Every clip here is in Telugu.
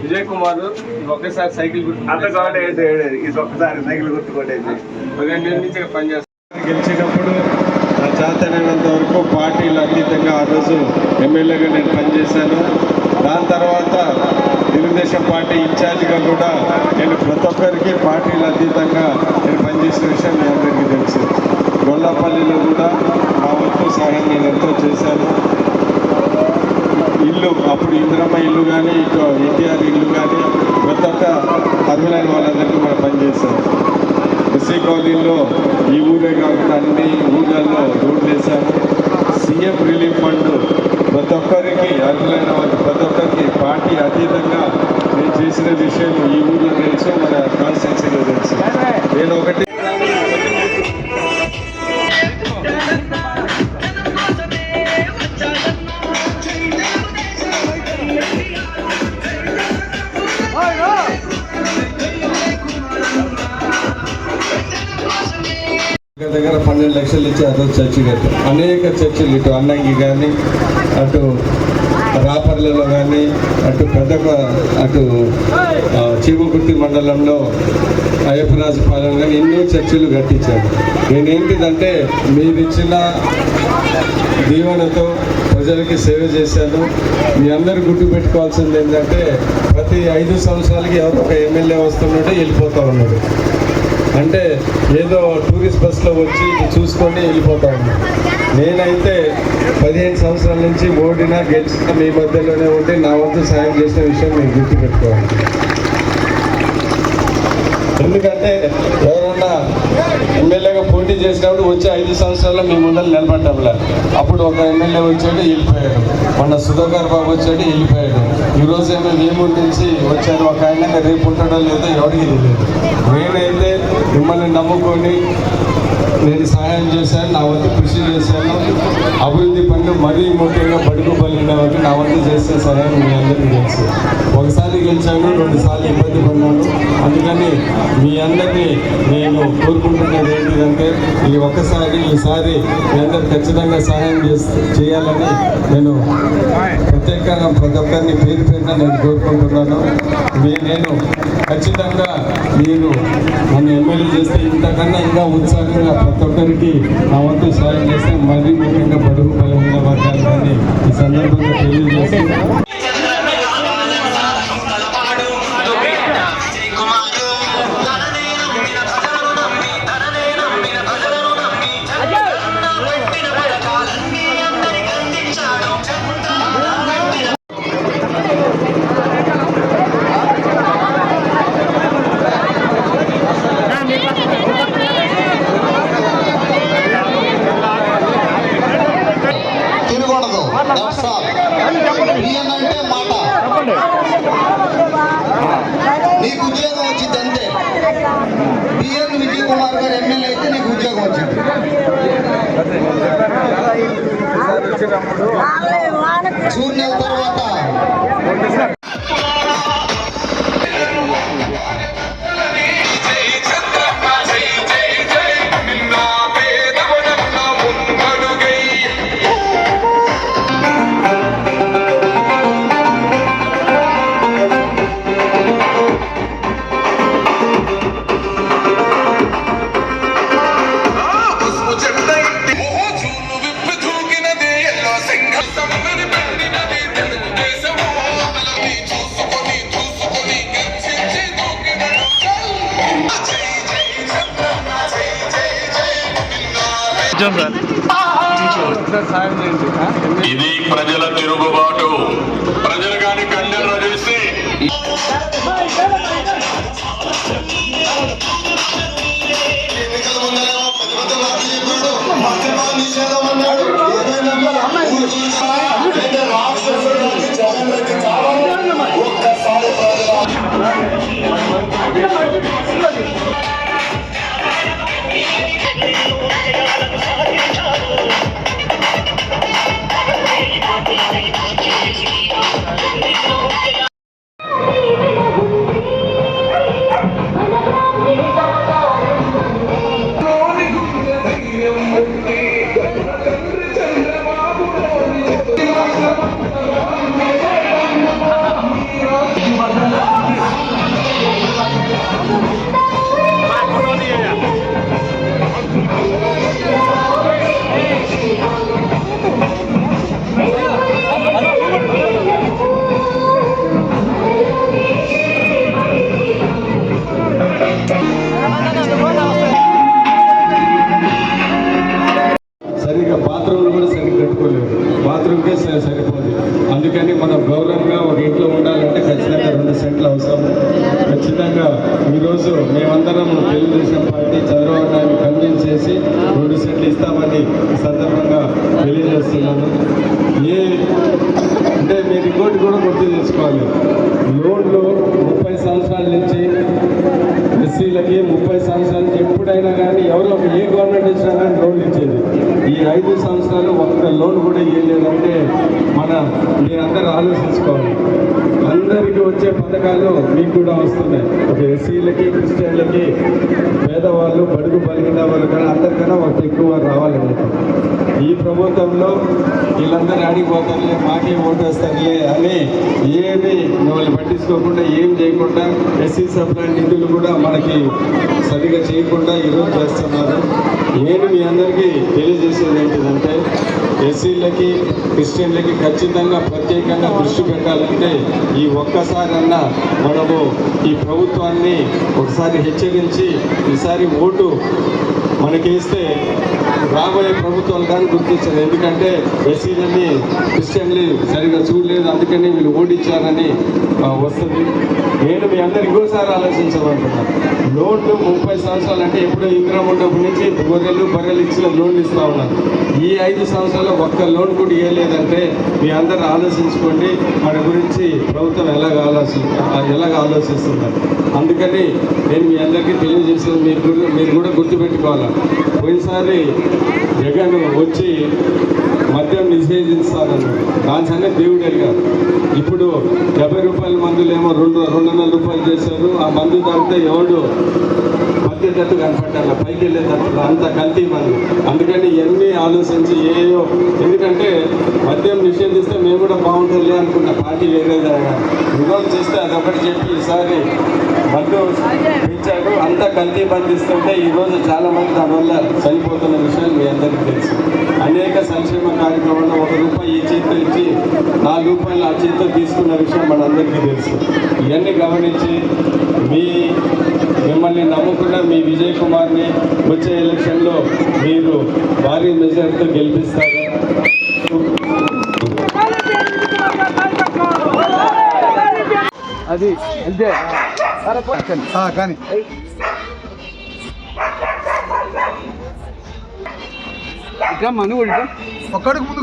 విజయ్ కుమార్ ఒకేసారి సైకిల్ అంత కాబట్టి ఇది ఒక్కసారి సైకిల్ గుర్తుకోటేది నుంచి పనిచేస్తాను గెలిచినప్పుడు నా చేతనైనంత వరకు పార్టీలు అతీతంగా ఆ రోజు ఎమ్మెల్యేగా నేను పనిచేశాను. దాని తర్వాత తెలుగుదేశం పార్టీ ఇన్ఛార్జిగా కూడా నేను ప్రతి ఒక్కరికి పార్టీలు అతీతంగా నేను పనిచేసిన విషయం మీ అందరికీ తెలుసు. గొల్లపల్లిలో కూడా నా వంతు సహాయం నేను ఎంతో చేశాను. ఇల్లు అప్పుడు ఇందిరమ్మ ఇల్లు కానీ ఇటు ఎన్టీఆర్ ఇల్లు కానీ ప్రతి ఒక్క అర్హులైన వాళ్ళందరికీ మనం పనిచేశాం ఎస్సీ కాలనీలో ఈ ఊరే కాకుండా అన్ని ఊళ్ళల్లో రోడ్లు వేశాము సీఎం రిలీఫ్ ఫండ్ ప్రతి ఒక్కరికి అర్హులైన వాళ్ళు ప్రతి ఒక్కరికి పార్టీ అతీతంగా నేను చేసిన విషయం ఈ ఊర్లో తెలుసు మన కాన్స్టిట్యున్సీలో తెలుసు. నేను ఒకటి దగ్గర పన్నెండు లక్షలు ఇచ్చి ఆ చర్చి కట్టాం అనేక చర్చిలు ఇటు అన్నంగి కానీ అటు రాపర్లలో కానీ అటు పెద్ద అటు చీమకుర్తి మండలంలో అయ్యప్పరాజు పాలన కానీ ఎన్నో చర్చిలు కట్టించాను నేనేంటిదంటే మీరు ఇచ్చిన దీవెనతో ప్రజలకి సేవ చేశాను. మీ అందరూ గుర్తు పెట్టుకోవాల్సింది ఏంటంటే ప్రతి ఐదు సంవత్సరాలకి ఎవరో ఒక ఎమ్మెల్యే వస్తున్నాడు వెళ్ళిపోతూ ఉన్నాడు. అంటే ఏదో టూరిస్ట్ బస్లో వచ్చి చూసుకొని వెళ్ళిపోతా నేనైతే పదిహేను సంవత్సరాల నుంచి ఓడినా గెలిచిన మీ మధ్యలోనే ఉండి నా వంతు సాయం చేసిన విషయం నేను గుర్తుపెట్టుకోవాలి. ఎందుకంటే ఎవరన్నా ఎమ్మెల్యేగా పోటీ చేసినప్పుడు వచ్చే ఐదు సంవత్సరాల్లో మీ ముందర నిలబడ్డంలా అప్పుడు ఒక ఎమ్మెల్యే వచ్చాడు వెళ్ళిపోయాడు. మొన్న సుధాకర్ బాబు వచ్చాడు వెళ్ళిపోయాడు. ఈరోజు ఏమో వేమూరు నుంచి వచ్చారు? ఒక ఆయన రేపు ఉంటాడో లేదో ఎవరికి తెలియదు. నేనైతే మిమ్మల్ని నమ్ముకొని నేను సహాయం చేశాను నా వంతు కృషి చేశాను. అభివృద్ధి పనులు మరీ ముఖ్యంగా బడుగు పల్లిన నా వంతు చేసే సహాయం మీ అందరికీ తెలుసు. ఒకసారి గెలిచాను రెండుసార్లు ఇబ్బంది పడినాను అందుకని మీ అందరినీ నేను కోరుకుంటున్నది ఏంటిదంటే ఈ ఒక్కసారి ఈసారి మీ అందరు ఖచ్చితంగా సహాయం చేయాలని నేను ప్రత్యేకంగా ప్రతి ఒక్కరిని పేరు పేరున నేను కోరుకుంటున్నాను. మీ నేను ఖచ్చితంగా మీరు నన్ను ఎమ్మెల్యే చేస్తే ఇంతకన్నా ఇంకా ఉత్సాహంగా ప్రతి ఒక్కరికి నా వంతు సాయం చేస్తే మరీ ముఖ్యంగా బడుగు బలమైన వర్గాలని ఈ సందర్భంగా తెలియజేస్తూ కుమార్ గారు ఎమ్మెల్యే అయితే నీకు ఉద్యోగం వచ్చింది. జూన్ నెల తర్వాత ఇది ప్రజల తిరుగుబాటు. ప్రజలు కానీ కన్నెర్ర చేసి ఖచ్చితంగా ఈరోజు మేమందరం తెలుగుదేశం పార్టీ కానీ ఎవరో ఏ గవర్నమెంట్ ఇచ్చినా కానీ లోన్లు ఇచ్చేది. ఈ ఐదు సంవత్సరాలు ఒక్క లోన్ కూడా ఇవ్వలేదంటే మన మీరందరూ ఆలోచించుకోవాలి. అందరికీ వచ్చే పథకాలు మీకు కూడా వస్తున్నాయి. ఒక ఎస్సీలకి క్రిస్టియన్లకి పేదవాళ్ళు బడుగు బలిగిన వాళ్ళు కానీ అందరికన్నా ఒక ఎక్కువ రావాలన్నమాట. ఈ ప్రభుత్వంలో వీళ్ళందరూ ఆడిపోతారులే మాకే ఓటేస్తారులే అని ఏమి మిమ్మల్ని పట్టించుకోకుండా ఏం చేయకుండా ఎస్సీ సప్లై నిధులు కూడా మనకి సరిగా చేయకుండా ఈరోజు చేస్తున్నారు. నేను మీ అందరికీ తెలియజేసేది ఏంటిదంటే ఎస్సీలకి క్రిస్టియన్లకి ఖచ్చితంగా ప్రత్యేకంగా దృష్టి పెట్టాలంటే ఈ ఒక్కసారన్నా మనము ఈ ప్రభుత్వాన్ని ఒకసారి హెచ్చరించి ఈసారి ఓటు మనకేస్తే రాబోయే ప్రభుత్వాలు కానీ గుర్తించారు ఎందుకంటే ఎస్సీలని క్రిస్టియన్లు సరిగా చూడలేదు. అందుకని వీళ్ళు ఓడించారని వస్తుంది. నేను మీ అందరు ఇంకోసారి ఆలోచించమంటున్నాను. లోన్లు ముప్పై సంవత్సరాలు అంటే ఎప్పుడో ఇంద్రం ఉన్నప్పటి నుంచి గొర్రెలు బర్రెలు ఇచ్చిన లోన్లు ఇస్తూ ఉన్నారు. ఈ ఐదు సంవత్సరాలు ఒక్క లోన్ కూడా ఇవ్వలేదంటే మీ అందరు ఆలోచించుకోండి. మన గురించి ప్రభుత్వం ఎలాగ ఆలోచి ఎలాగ ఆలోచిస్తున్నారు అందుకని నేను మీ అందరికీ తెలియజేసేది మీరు మీరు కూడా గుర్తుపెట్టుకోవాలి? పోయినసారి జగన్ వచ్చి మద్యం నిషేధిస్తారన్నాడు దాని సంగతి దేవుడు అడిగారు. ఇప్పుడు డెబ్బై రూపాయల మందులేమో రెండు రెండు వందల రూపాయలు చేశారు. ఆ మందు తాగితే ఎవడు బతికేటట్టు కనపట్టాల పైకి వెళ్ళేటప్పుడు అంత కల్తీ మందు. అందుకని ఇవన్నీ ఆలోచించి ఏయో ఎందుకంటే మద్యం నిషేధిస్తే మేము కూడా బాగుంటుంది అనుకున్న పార్టీ వేరే జరగాలి విరోధం చేస్తే అదొకటి చెప్పి ఈసారి మద్యం పెంచారు. అంత కల్తీ బంధిస్తుంటే ఈరోజు చాలా మంది దానివల్ల చనిపోతున్న విషయం మీ అందరికీ తెలుసు. అనేక సంక్షేమ కార్యక్రమాల్లో ఒక రూపాయి ఈ చేతితో ఇచ్చి నాలుగు రూపాయలు ఆ చేతితో తీసుకున్న విషయం మనందరికీ తెలుసు. ఇవన్నీ గమనించి మీ మిమ్మల్ని నమ్ముకున్న మీ విజయ్ కుమార్ని వచ్చే ఎలక్షన్లో మీరు భారీ మెజార్టీతో గెలిపిస్తారు. అది అంతే. కానీ ఇట్లా మను కూడా ఇట్లా. ఒక్కడికి ముందు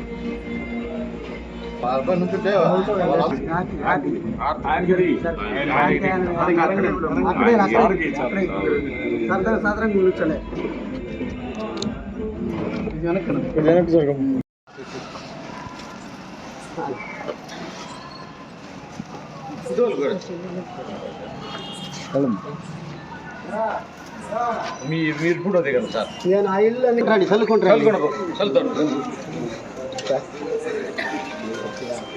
సాధారణ సాధారణ నిలుచలే నేను ఆ ఇల్లు అన్ని రండి చల్లుకుంటాను